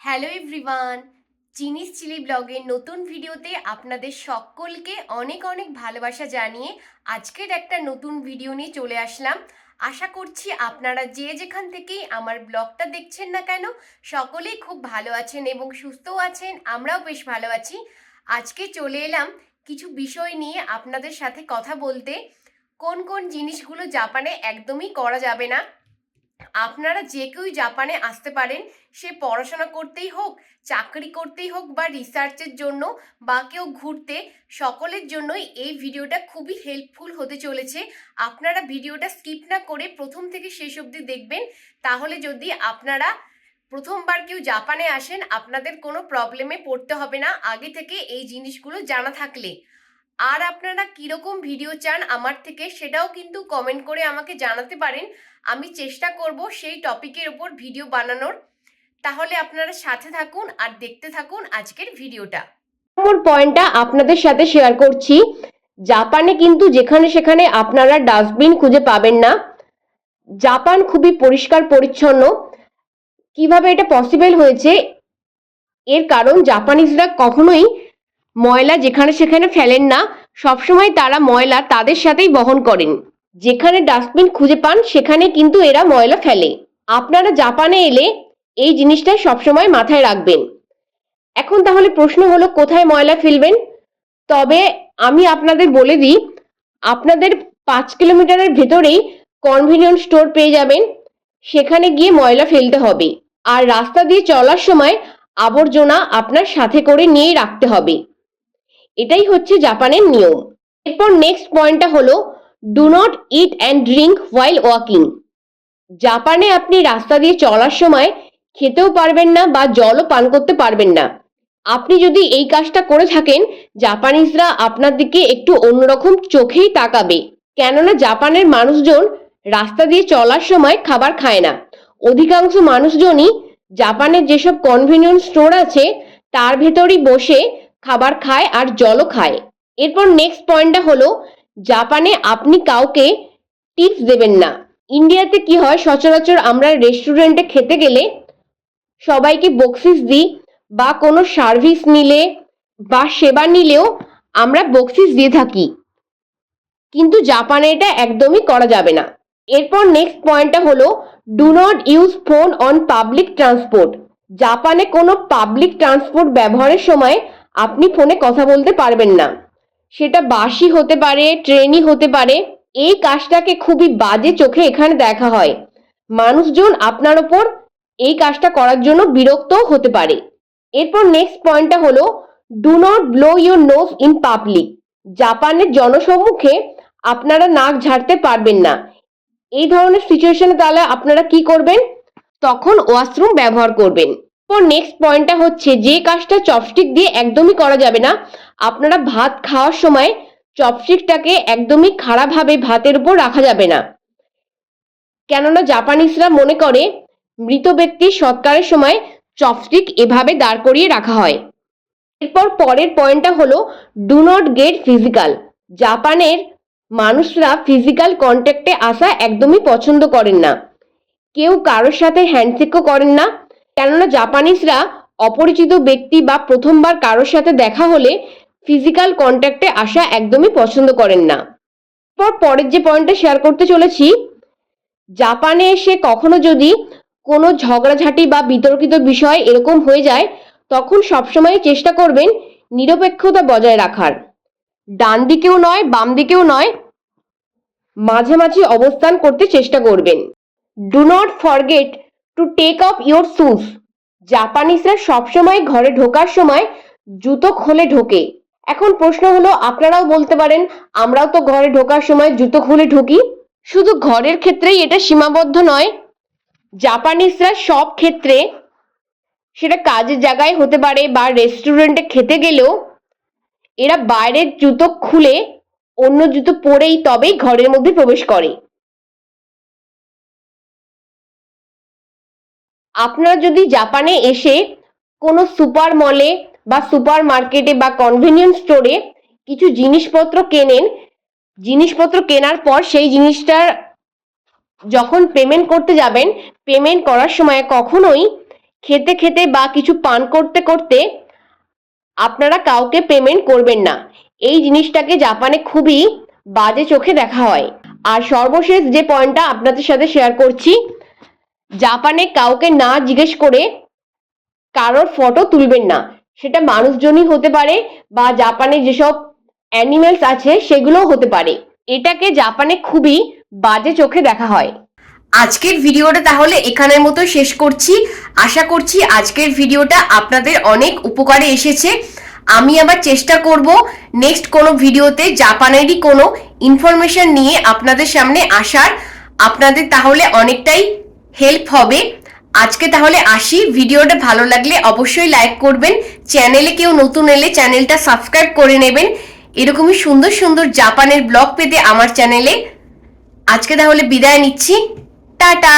Hello everyone চিনিস chilli ব্লগের নতুন ভিডিওতে আপনাদের সকলকে অনেক অনেক ভালোবাসা জানিয়ে আজকের একটা নতুন ভিডিও নিয়ে চলে আসলাম। আশা করছি আপনারা যে যেখান থেকেই আমার ব্লগটা দেখছেন না কেন, সকলেই খুব ভালো আছেন এবং সুস্থও আছেন, আমরাও বেশ ভালো আছি। আজকে চলে এলাম কিছু বিষয় নিয়ে আপনাদের সাথে কথা বলতে। কোন কোন জিনিসগুলো জাপানে একদমই করা যাবে না আপনারা যে কেউ জাপানে আসতে পারেন, সে পড়াশোনা করতেই হোক, চাকরি করতেই হোক বা রিসার্চের জন্য বা কেউ ঘুরতে, সকলের জন্যই এই ভিডিওটা খুবই হেল্পফুল হতে চলেছে। আপনারা ভিডিওটা স্কিপ না করে প্রথম থেকে শেষ অবধি দেখবেন। তাহলে যদি আপনারা প্রথমবার কেউ জাপানে আসেন, আপনাদের কোনো প্রবলেমে পড়তে হবে না। আগে থেকে এই জিনিসগুলো জানা থাকলে। আর আপনারা কীরকম ভিডিও চান আমার থেকে, সেটাও কিন্তু কমেন্ট করে আমাকে জানাতে পারেন। আমি চেষ্টা করব সেই টপিকের উপর ভিডিও বানানোর। তাহলে আপনারা সাথে থাকুন আর দেখতে থাকুন আজকের ভিডিওটা নম্বর পয়েন্টটা আপনাদের সাথে শেয়ার করছি। জাপানে কিন্তু যেখানে সেখানে আপনারা ডাস্টবিন খুঁজে পাবেন না। জাপান খুবই পরিষ্কার পরিচ্ছন্ন। কীভাবে এটা পসিবল হয়েছে? এর কারণ জাপানিজরা কখনোই ময়লা যেখানে সেখানে ফেলেন না। সবসময় তারা ময়লা তাদের সাথেই বহন করেন। যেখানে ডাস্টবিন খুঁজে পান, সেখানে কিন্তু এরা ময়লা ফেলে। আপনারা জাপানে এলে এই জিনিসটা সবসময় মাথায় রাখবেন। এখন তাহলে প্রশ্ন হলো, কোথায় ময়লা ফেলবেন? তবে আমি আপনাদের বলে দিই, আপনাদের পাঁচ কিলোমিটারের ভেতরেই কনভিনিয়েন্স স্টোর পেয়ে যাবেন। সেখানে গিয়ে ময়লা ফেলতে হবে। আর রাস্তা দিয়ে চলার সময় আবর্জনা আপনার সাথে করে নিয়েই রাখতে হবে। এটাই হচ্ছে জাপানের নিয়ম। এরপর নেক্সট পয়েন্টটা হলো do not eat and drink while walking জাপানে আপনি রাস্তা দিয়ে চলার সময় খেতেও পারবেন না বা জলও পান করতে পারবেন না। আপনি যদি এই কাজটা করে থাকেন, জাপানিজরা আপনার দিকে একটু অন্যরকম চোখেই তাকাবে। কেননা জাপানের মানুষজন রাস্তা দিয়ে চলার সময় খাবার খায় না। অধিকাংশ মানুষজনই জাপানের যেসব কনভিনিয়েন্স স্টোর আছে, তার ভেতরই বসে খাবার খায় আর জলও খায়। এরপর নেক্সট পয়েন্টটা হলো জাপানে আপনি কাউকে টিপস দেবেন না। ইন্ডিয়াতে কি হয়, সচরাচর আমরা রেস্টুরেন্টে খেতে গেলে সবাইকে বকশিস দিই বা কোনো সার্ভিস নিলে বা সেবা নিলেও আমরা বকশিস দিয়ে থাকি। কিন্তু জাপানে এটা একদমই করা যাবে না। এরপর নেক্সট পয়েন্টটা হলো do not use phone on public transport জাপানে কোনো পাবলিক ট্রান্সপোর্ট ব্যবহারের সময় আপনি ফোনে কথা বলতে পারবেন না। সেটা বাসি হতে পারে ট্রেনই হতে পারে, এই কাজটাকে খুবই বাজে চোখে এখানে দেখা হয়। মানুষজন আপনার ওপর এই কাজটা করার জন্য বিরক্তও হতে পারে। এরপর নেক্সট পয়েন্টটা হলো do not blow your nose in public জাপানের জনসম্মুখে আপনারা নাক ঝাড়তে পারবেন না। এই ধরনের সিচুয়েশনে তাহলে আপনারা কি করবেন? তখন ওয়াশরুম ব্যবহার করবেন। এরপর নেক্সট পয়েন্টটা হচ্ছে, যে কাজটা চপস্টিক দিয়ে একদমই করা যাবে না, আপনারা ভাত খাওয়ার সময় চপস্টিকটাকে একদমই খারাপভাবে ভাতের উপর রাখা যাবে না। কেননা জাপানিজরা মনে করে, মৃত ব্যক্তির সৎকারের সময় চপস্টিক এভাবে দাঁড় করিয়ে রাখা হয়। এরপর পরের পয়েন্টটা হলো ডু নট গেট ফিজিক্যাল জাপানের মানুষরা ফিজিক্যাল কন্ট্যাক্টে আসা একদমই পছন্দ করেন না। কেউ কারোর সাথে হ্যান্ডশেকও করেন না। কেননা জাপানিজরা অপরিচিত ব্যক্তি বা প্রথমবার কারোর সাথে দেখা হলে ফিজিক্যাল কন্ট্যাক্টে আসা একদমই পছন্দ করেন না। পর পরের যে পয়েন্টটা শেয়ার করতে চলেছি, জাপানে এসে কখনো যদি কোনো ঝগড়াঝাটি বা বিতর্কিত বিষয় এরকম হয়ে যায়, তখন সবসময় চেষ্টা করবেন নিরপেক্ষতা বজায় রাখার। ডান দিকেও নয়, বাম দিকেও নয়, মাঝামাঝি অবস্থান করতে চেষ্টা করবেন। Do not forget to take off your shoes জাপানিজরা সবসময় ঘরে ঢোকার সময় জুতো খুলে ঢোকে। এখন প্রশ্ন হলো, আপনারাও বলতে পারেন, আমরাও তো ঘরে ঢোকার সময় জুতো খুলে ঢুকি। শুধু ঘরের ক্ষেত্রেই এটা সীমাবদ্ধ নয়। জাপানিজরা সব ক্ষেত্রে সেটা কাজের জায়গায় হতে পারে বা রেস্টুরেন্টে খেতে গেলেও এরা বাইরের জুতো খুলে অন্য জুতো পরেই তবেই ঘরের মধ্যে প্রবেশ করে। আপনারা যদি জাপানে এসে কোনো সুপার মলে বা সুপার মার্কেটে বা কনভেনিয়েন্স স্টোরে কিছু জিনিসপত্র কেনেন, জিনিসপত্র কেনার পর সেই জিনিসটার যখন পেমেন্ট করতে যাবেন পেমেন্ট করার সময় কখনোই খেতে খেতে বা কিছু পান করতে করতে আপনারা কাউকে পেমেন্ট করবেন না। এই জিনিসটাকে জাপানে খুবই বাজে চোখে দেখা হয়। আর সর্বশেষ যে পয়েন্টটা আপনাদের সাথে শেয়ার করছি জাপানে কাউকে না জিজ্ঞেস করে কারোর ফটো তুলবেন না। সেটা মানুষজনই হতে পারে বা জাপানে যেসব অ্যানিমেলস আছে সেগুলোও হতে পারে। এটাকে জাপানে খুবই বাজে চোখে দেখা হয়। আজকের ভিডিওটা তাহলে এখানের মতো শেষ করছি। আশা করছি আজকের ভিডিওটা আপনাদের অনেক উপকারে এসেছে। আমি আবার চেষ্টা করব নেক্সট কোনো ভিডিওতে জাপানেরই কোনো ইনফরমেশন নিয়ে আপনাদের সামনে আসার। আপনাদের তাহলে অনেকটাই হেল্প হবে। আজকে তাহলে আসি। ভিডিওটা ভালো লাগলে অবশ্যই লাইক করবেন। চ্যানেলে কেউ নতুন এলে চ্যানেলটা সাবস্ক্রাইব করে নেবেন। এরকমই সুন্দর সুন্দর জাপানের ব্লগ পেতে আমার চ্যানেলে আজকে তাহলে বিদায় নিচ্ছি। টাটা!